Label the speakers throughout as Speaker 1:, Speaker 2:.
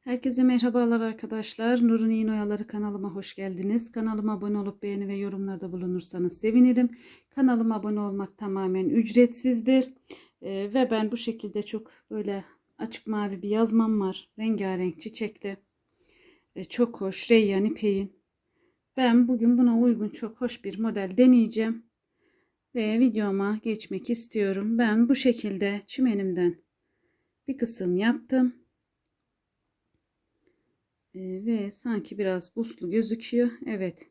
Speaker 1: Herkese merhabalar arkadaşlar. Nur'un İğne Oyaları kanalıma hoş geldiniz. Kanalıma abone olup beğeni ve yorumlarda bulunursanız sevinirim. Kanalıma abone olmak tamamen ücretsizdir. Ee, ve ben bu şekilde çok böyle açık mavi bir yazmam var. Rengarenk çiçekli. Ee, çok hoş. Reyyan ipeğin. Ben bugün buna uygun çok hoş bir model deneyeceğim. Ve videoma geçmek istiyorum. Ben bu şekilde çimenimden bir kısım yaptım. Ee, ve sanki biraz buslu gözüküyor. Evet.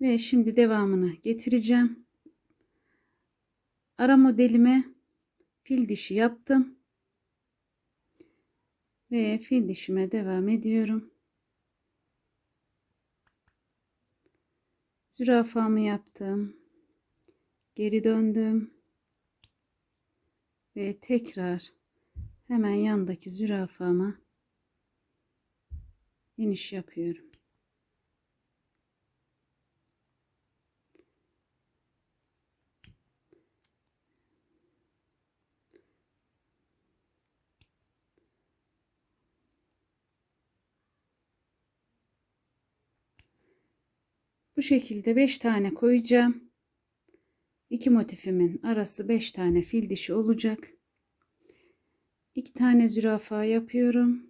Speaker 1: Ve şimdi devamını getireceğim. Ara modelime fil dişi yaptım. Ve fil dişime devam ediyorum. Zürafamı yaptım. Geri döndüm. Ve tekrar hemen yandaki zürafama iniş yapıyorum. Bu şekilde 5 tane koyacağım. İki motifimin arası 5 tane fil dişi olacak. 2 tane zürafa yapıyorum.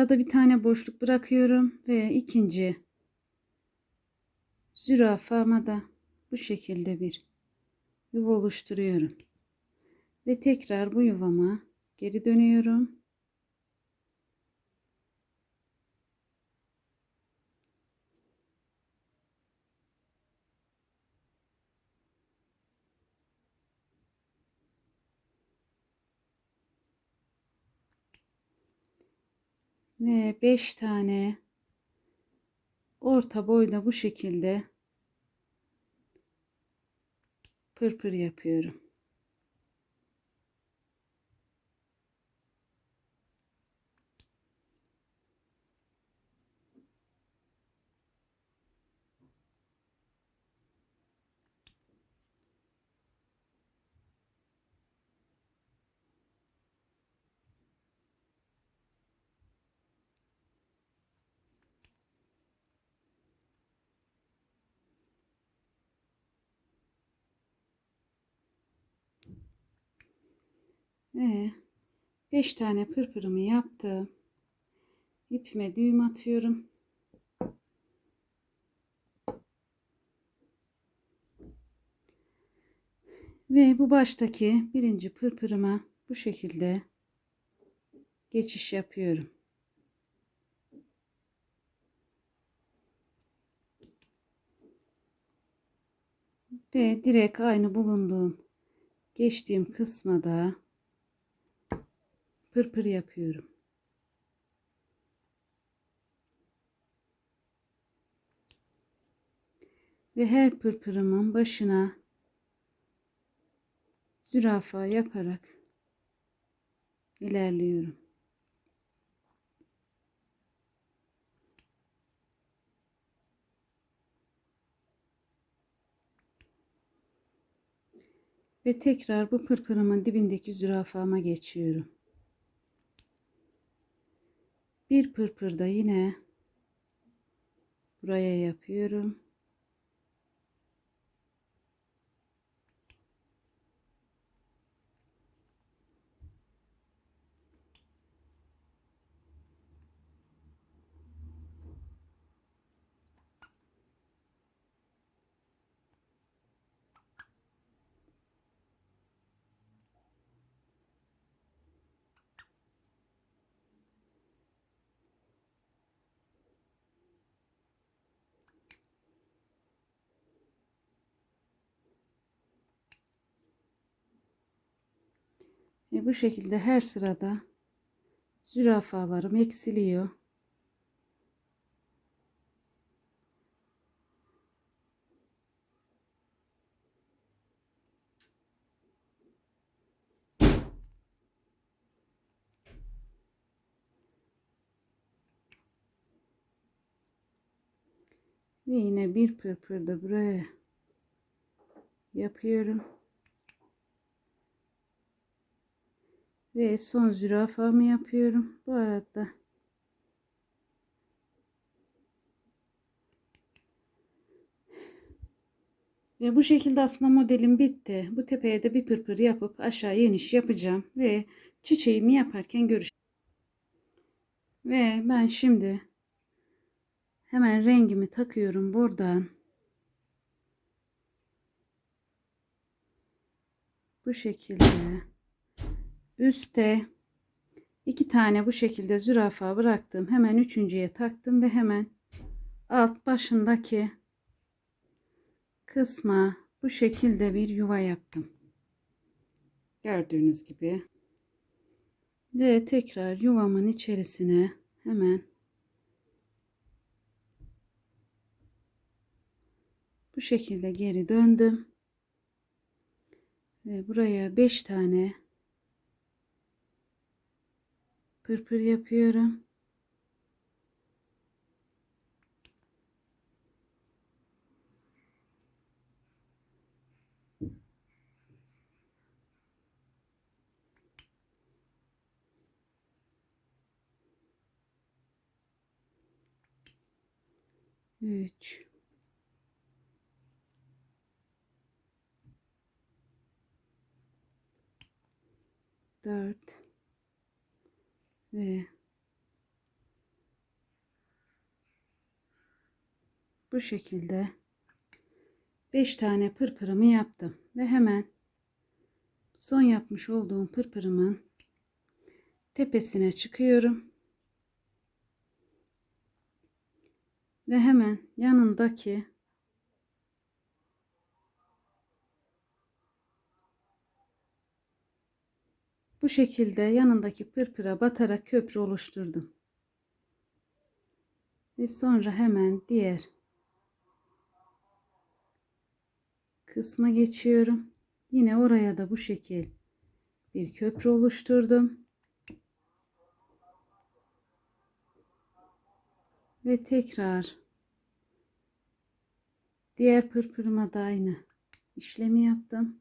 Speaker 1: Arada bir tane boşluk bırakıyorum ve ikinci zürafama da bu şekilde bir yuva oluşturuyorum. Ve tekrar bu yuvama geri dönüyorum. Ve 5 tane orta boyda bu şekilde pırpır yapıyorum. Ve 5 tane pırpırımı yaptım. İpime düğüm atıyorum. Ve bu baştaki birinci pırpırıma bu şekilde geçiş yapıyorum. Ve direkt aynı bulunduğum geçtiğim kısma da pırpır yapıyorum. Ve her pırpırımın başına zürafa yaparak ilerliyorum. Ve tekrar bu pırpırımın dibindeki zürafama geçiyorum. Bir pırpır da yine buraya yapıyorum. Ve bu şekilde her sırada zürafalarım eksiliyor. Ve yine bir pırpır da buraya yapıyorum. Ve son zürafamı yapıyorum. Bu arada Ve bu şekilde aslında modelim bitti. Bu tepeye de bir pırpır yapıp aşağı iniş yapacağım. Ve çiçeğimi yaparken görüşürüz. Ve ben şimdi hemen rengimi takıyorum buradan. Bu şekilde üstte iki tane bu şekilde zürafa bıraktım. Hemen üçüncüye taktım ve hemen alt başındaki kısma bu şekilde bir yuva yaptım. Gördüğünüz gibi. Ve tekrar yuvamın içerisine hemen bu şekilde geri döndüm. Ve buraya 5 tane pırpır yapıyorum. Üç. Dört. Ve bu şekilde beş tane pırpırımı yaptım. Ve hemen son yapmış olduğum pırpırımın tepesine çıkıyorum. ve hemen yanındaki şekilde yanındaki pırpıra batarak köprü oluşturdum. Ve sonra hemen diğer kısma geçiyorum. Yine oraya da bu şekil bir köprü oluşturdum. Ve tekrar Diğer pırpırıma da aynı işlemi yaptım.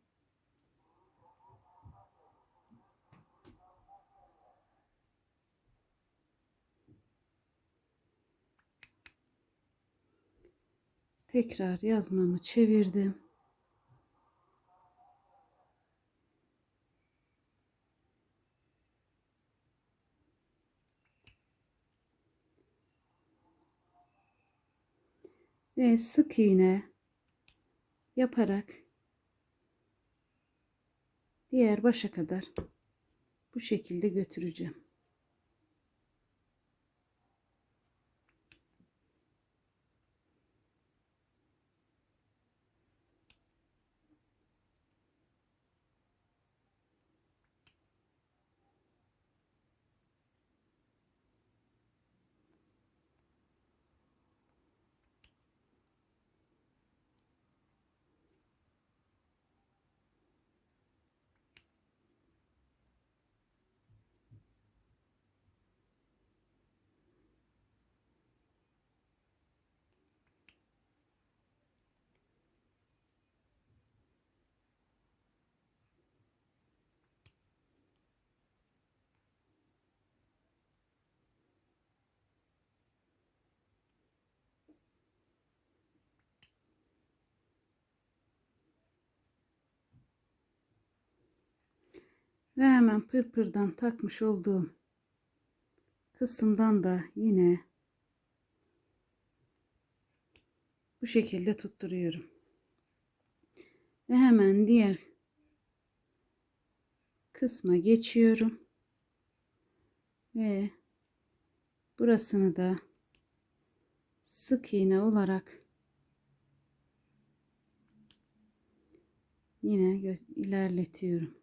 Speaker 1: Tekrar yazmamı çevirdim. ve sık iğne yaparak diğer başa kadar bu şekilde götüreceğim. Ve hemen pırpırdan takmış olduğum kısımdan da yine bu şekilde tutturuyorum. Ve hemen diğer kısma geçiyorum. Ve burasını da sık iğne olarak yine ilerletiyorum.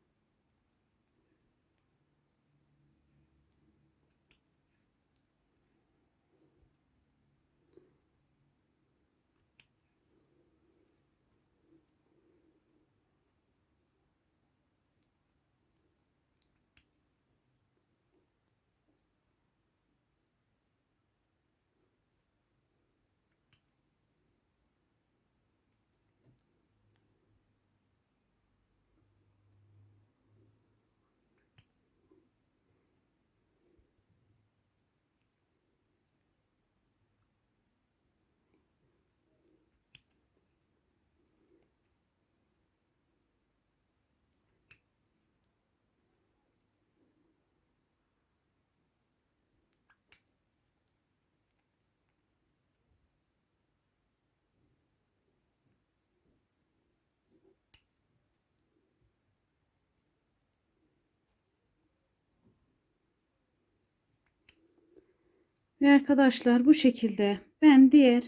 Speaker 1: Ve arkadaşlar bu şekilde ben diğer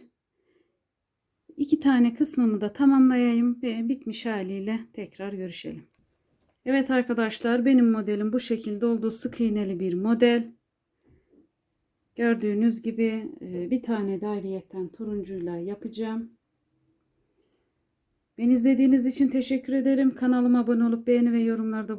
Speaker 1: iki tane kısmımı da tamamlayayım ve bitmiş haliyle tekrar görüşelim. Evet arkadaşlar benim modelim bu şekilde oldu. Sık iğneli bir model. Gördüğünüz gibi e, bir tane daireyetten turuncuyla yapacağım. Beni izlediğiniz için teşekkür ederim. Kanalıma abone olup beğeni ve yorumlarda